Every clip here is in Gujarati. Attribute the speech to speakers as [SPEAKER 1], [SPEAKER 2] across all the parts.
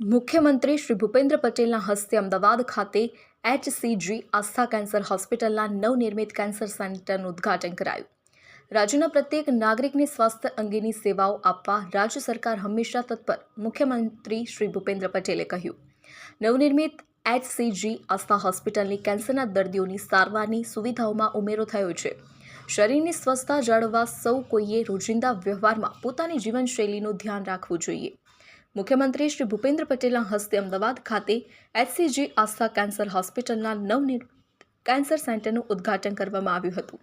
[SPEAKER 1] મુખ્યમંત્રી શ્રી ભૂપેન્દ્ર પટેલના હસ્તે અમદાવાદ ખાતે એચસીજી આસ્થા કેન્સર હોસ્પિટલના નવનિર્મિત કેન્સર સેન્ટરનું ઉદ્ઘાટન કરાયું. રાજ્યના પ્રત્યેક નાગરિકને સ્વાસ્થ્ય અંગેની સેવાઓ આપવા રાજ્ય સરકાર હંમેશા તત્પર, મુખ્યમંત્રી શ્રી ભૂપેન્દ્ર પટેલે કહ્યું. નવનિર્મિત એચસીજી આસ્થા હોસ્પિટલની કેન્સરના દર્દીઓની સારવારની સુવિધાઓમાં ઉમેરો થયો છે. શરીરની સ્વસ્થતા જાળવવા સૌ કોઈએ રોજિંદા વ્યવહારમાં પોતાની જીવનશૈલીનું ધ્યાન રાખવું જોઈએ. મુખ્યમંત્રી શ્રી ભૂપેન્દ્ર પટેલના હસ્તે અમદાવાદ ખાતે એચસીજી આસ્થા કેન્સર હોસ્પિટલના નવનિર્મિત કેન્સર સેન્ટરનું ઉદ્ઘાટન કરવામાં આવ્યું હતું.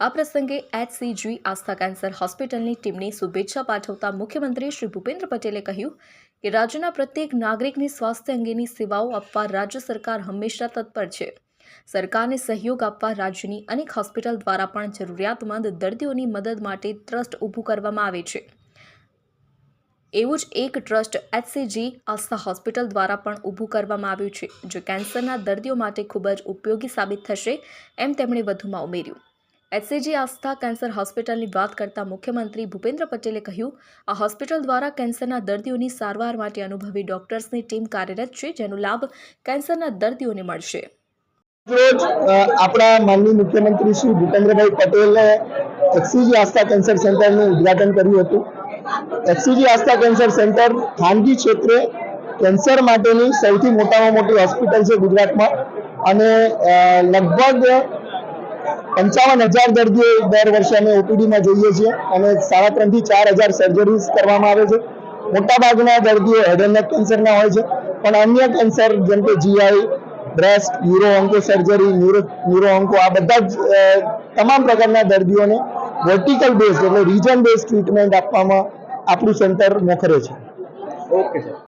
[SPEAKER 1] આ પ્રસંગે એચસીજી આસ્થા કેન્સર હોસ્પિટલની ટીમને શુભેચ્છા પાઠવતા મુખ્યમંત્રી શ્રી ભૂપેન્દ્ર પટેલે કહ્યું કે રાજ્યના પ્રત્યેક નાગરિકને સ્વાસ્થ્ય અંગેની સેવાઓ આપવા રાજ્ય સરકાર હંમેશા તત્પર છે. સરકારને સહયોગ આપવા રાજ્યની અનેક હોસ્પિટલ દ્વારા પણ જરૂરિયાતમંદ દર્દીઓની મદદ માટે ટ્રસ્ટ ઊભું કરવામાં આવે છે. એવું જ એક ટ્રસ્ટ એચસીજી આસ્થા હોસ્પિટલ દ્વારા પણ ઊભું કરવામાં આવ્યું છે, જે કેન્સરના દર્દીઓ માટે ખૂબ જ ઉપયોગી સાબિત થશે એમ તેમણે વધુમાં ઉમેર્યું. એચસીજી આસ્થા કેન્સર હોસ્પિટલની વાત કરતા મુખ્યમંત્રી ભૂપેન્દ્ર પટેલે કહ્યું, આ હોસ્પિટલ દ્વારા કેન્સરના દર્દીઓની સારવાર માટે અનુભવી ડોક્ટર્સની ટીમ કાર્યરત છે, જેનો લાભ કેન્સરના દર્દીઓને મળશે.
[SPEAKER 2] આપણા માનનીય મુખ્યમંત્રી શ્રી ભૂપેન્દ્રભાઈ પટેલે એક્સીજી આસ્થા કેન્સર સેન્ટરનું ઉદ્ઘાટન કર્યું હતું. એક્સીજી આસ્થા કેન્સર સેન્ટર, ખાનગી ક્ષેત્રે કેન્સર માટેની સૌથી મોટામાં મોટી હોસ્પિટલ છે ગુજરાતમાં. અને લગભગ પંચાવન હજાર દર્દીઓ દર વર્ષે અમે ઓપીડીમાં જોઈએ છીએ અને સાડા ત્રણથી ચાર હજાર સર્જરીઝ કરવામાં આવે છે. મોટાભાગના દર્દીઓ હેડ એન્ડ નેક કેન્સરના હોય છે. પણ અન્ય કેન્સર જેમ કે GI breast, neuro onco surgery neuro neuro onco આ બધા જ તમામ પ્રકારના દર્દીઓને વર્ટિકલ બેઝ એટલે રીજન બેઝ ટ્રીટમેન્ટ આપવામાં આપણું સેન્ટર મોખરે છે.
[SPEAKER 3] Okay sir